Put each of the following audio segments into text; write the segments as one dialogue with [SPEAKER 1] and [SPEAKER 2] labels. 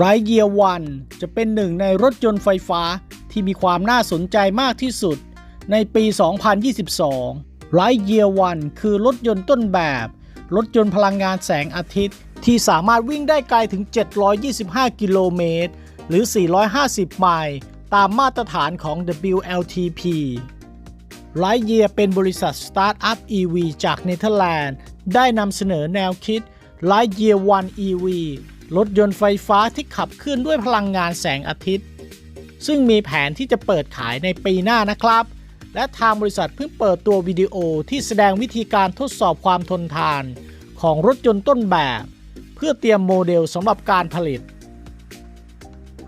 [SPEAKER 1] ไรเยียวันจะเป็นหนึ่งในรถยนต์ไฟฟ้าที่มีความน่าสนใจมากที่สุดในปี 2022ไรเยียวันคือรถยนต์ต้นแบบ รถยนต์พลังงานแสงอาทิตย์ ที่สามารถวิ่งได้ไกลถึง 725 กิโลเมตร หรือ 450 ไมล์ตามมาตรฐานของ WLTP ไลเยียเป็นบริษัทสตาร์ทอัพ EV จากเนเธอร์แลนด์ ได้นำเสนอแนวคิด l i g h t y e a r One EV รถยนต์ไฟฟ้าที่ขับเคลื่อนด้วยพลังงานแสงอาทิตย์ ซึ่งมีแผนที่จะเปิดขายในปีหน้านะครับ และทางบริษัทเพิ่งเปิดตัววิดีโอที่แสดงวิธีการทดสอบความทนทาน ของรถยนต์ต้นแบบ เพื่อเตรียมโมเดลสำหรับการผลิต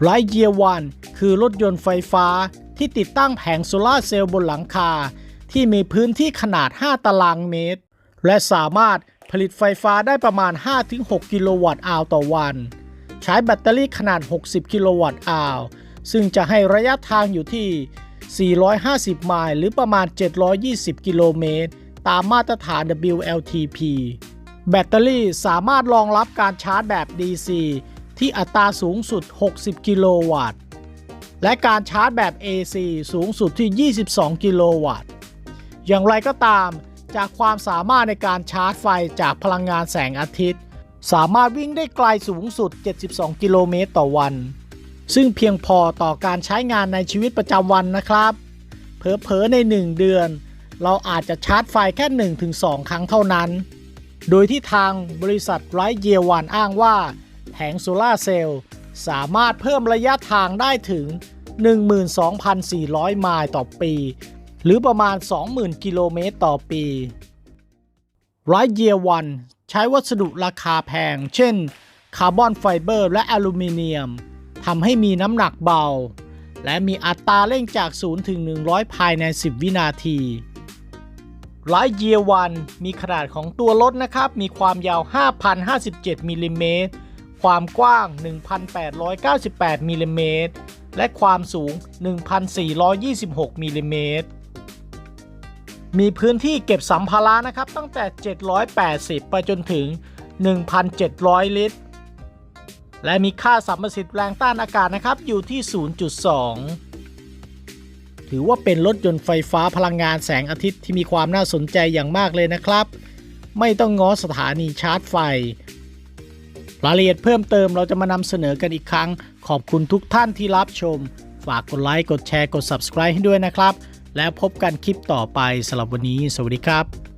[SPEAKER 1] l i g h t y e a r One คือรถยนต์ไฟฟ้าที่ติดตั้งแผงโซลาร์เซลล์บนหลังคา ที่มีพื้นที่ขนาด 5 ตารางเมตร และสามารถ ผลิตไฟฟ้าได้ประมาณ 5-6 กิโลวัตต์อาวต่อวัน ใช้แบตเตอรี่ขนาด 60 กิโลวัตต์อาว ซึ่งจะให้ระยะทางอยู่ที่ 450 ไมล์หรือประมาณ 720 กิโลเมตร ตามมาตรฐาน WLTP แบตเตอรี่สามารถรองรับการชาร์จแบบ DC ที่อัตราสูงสุด 60 กิโลวัตต์ และการชาร์จแบบ AC สูงสุดที่ 22 กิโลวัตต์ อย่างไรก็ตาม จากความสามารถในการชาร์จไฟจากพลังงานแสงอาทิตย์ สามารถวิ่งได้ไกลสูงสุด 72 กิโลเมตรต่อวัน ซึ่งเพียงพอต่อการใช้งานในชีวิตประจำวันนะครับ เผลอๆใน 1 เดือน เราอาจจะชาร์จไฟแค่ 1-2 ครั้งเท่านั้น โดยที่ทางบริษัทไรเยียวันอ้างว่าแผงโซลาร์เซลล์สามารถเพิ่มระยะทางได้ถึง 12,400 ไมล์ต่อปี หรือประมาณ 20,000 กิโลเมตรต่อปีไรเยียวันใช้วัสดุราคาแพง เช่น คาร์บอนไฟเบอร์และอลูมิเนียมทำให้มีน้ำหนักเบา และมีอัตราเร่งจาก 0 ถึง 100 ภายใน 10 วินาทีไลท์เยียวันมีขนาดของตัวรถนะครับ มีความยาว 5,057มิลลิเมตรความกว้าง 1,898มิลลิเมตรและความสูง 1,426มิลลิเมตร มีพื้นที่เก็บสัมภาระนะครับ ตั้งแต่ 780 ไปจนถึง 1,700 ลิตร และมีค่าสัมประสิทธิ์แรงต้านอากาศนะครับ อยู่ที่ 0.2 ถือว่าเป็นรถยนต์ไฟฟ้าพลังงานแสงอาทิตย์ที่มีความน่าสนใจอย่างมากเลยนะครับ ไม่ต้องง้อสถานีชาร์จไฟ รายละเอียดเพิ่มเติมเราจะมานำเสนอกันอีกครั้ง ขอบคุณทุกท่านที่รับชม ฝากกดไลค์ กดแชร์ กด Subscribe ให้ด้วยนะครับ แล้วพบกันคลิปต่อไปสำหรับวันนี้ สวัสดีครับ